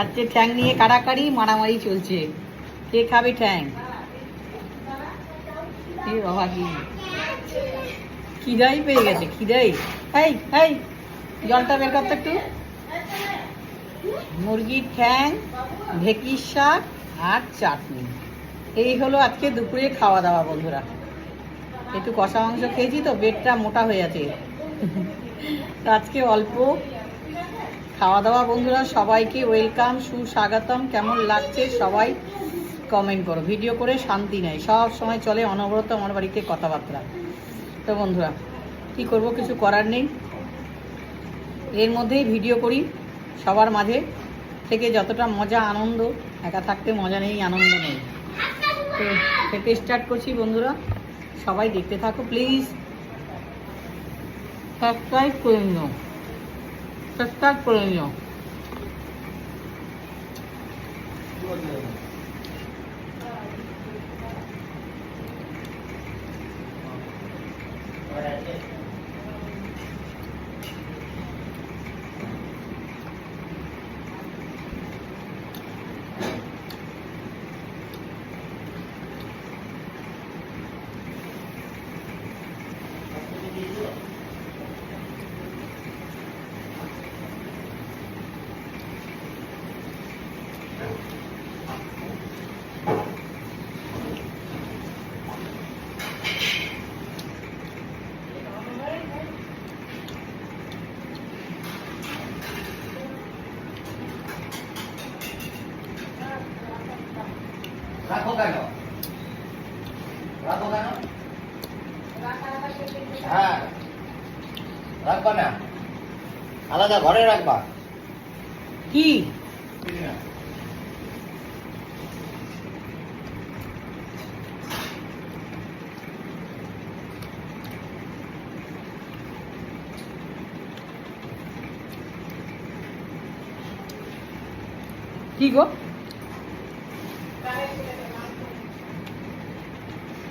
আজকে ঠ্যাং নিয়ে কাড়াকাড়ি মারামারি চলছে। কে খাবে ঠ্যাং? এ বাবা কি? খিদাই পেয়ে গেছে, খিদাই। এই এই, জলটা বের করতে একটু। মুরগির ঠ্যাং ঢেকির শাক আর চাটনি। এই হলো আজকে দুপুরে খাওয়া দাওয়া বন্ধুরা। একটু কষা মাংস খেয়েছি তো, পেটটা মোটা হয়ে আছে। আজকে অল্প খাওয়া দাওয়া বন্ধুরা, সবাইকে ওয়েলকাম, সুস্বাগতম। কেমন লাগছে সবাই কমেন্ট করো। ভিডিও করে শান্তি নেই। সব সময় চলে অনবরত আমার বাড়িতে কথাবার্তা। তো বন্ধুরা, কি করব? কিছু করার নেই। এর মধ্যেই ভিডিও করি সবার মাঝে। থেকে যতটা মজা, আনন্দ, একা থাকতে মজা নেই, আনন্দ নেই। তো খেতে স্টার্ট করছি, বন্ধুরা। সবাই দেখতে থাকো প্লিজ সাবস্ক্রাইব করে নিও। সাবস্ক্রাইব করে রাখো কেন? রাখো কেন? হ্যাঁ। রাখবা না। আলাদা ঘরে রাখবা। কি? কি গো?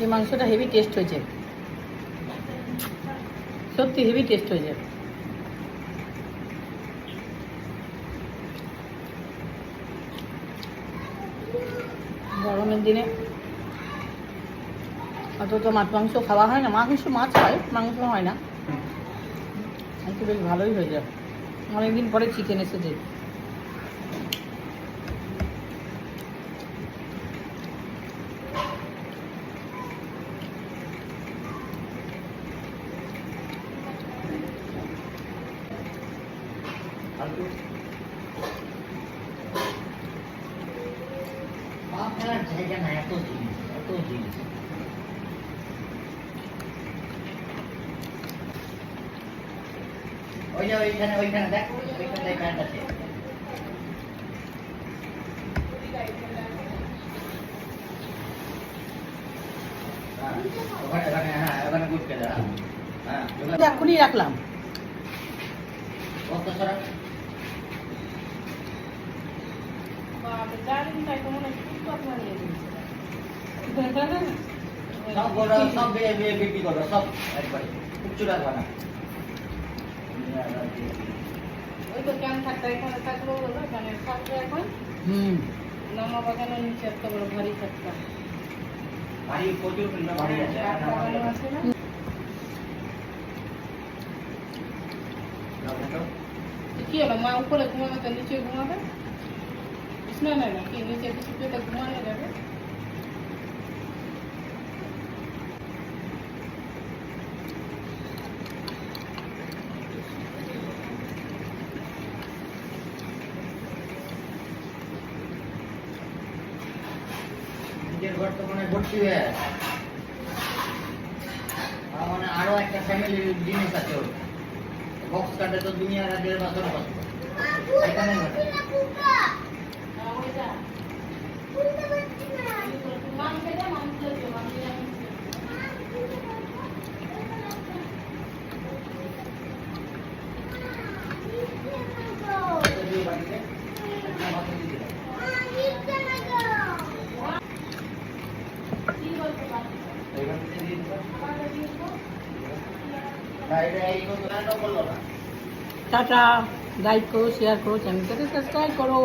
যে মাংসটা হেভি টেস্ট হয়েছে। সত্যি হেভি টেস্ট হয়েছে। গরমের দিনে অত তো মাছ মাংস খাওয়া হয় না। মাংস মাছ হয় মাংস হয় না। একটু বেশ ভালোই হয়ে যায় অনেকদিন পরে চিকেন এসেছে। আপনার জায়গা না এত জিনিস এত জিনিস ওই যে ওইখানে ওইখানে দেখ ওইখানে প্যান্ট আছে হ্যাঁ, হ্যাঁ হ্যাঁ এখনই রাখলাম। কত সরা? সব বড় সব বে- বে- বিক্রি করো সব একবারে। কিচ্ছু রাখবা ওই তো ক্যান থাকতে এখানে থাকল মানে থাকবে এখন। হুম। নামা বাগানো নিচে একটা বড় ভারী থাকতা। বাড়ি প্রচুর কিন্তু আছে বাগানো আছে না? তো কি হলো মা উপরে ঘুমাবে তো নিচে ঘুমাবে? না না না কি নিচে কিছু পেতে ঘুমানো যাবে ঘর তো মানে ভর্তি হয়ে মানে আরও একটা ফ্যামিলির জিনিস আছে বক্স কাটে তো দুনিয়া রাজ্যের বছর বছর এখানে টাটা লাইক করো শেয়ার করো চ্যানেলটাকে সাবস্ক্রাইব করো।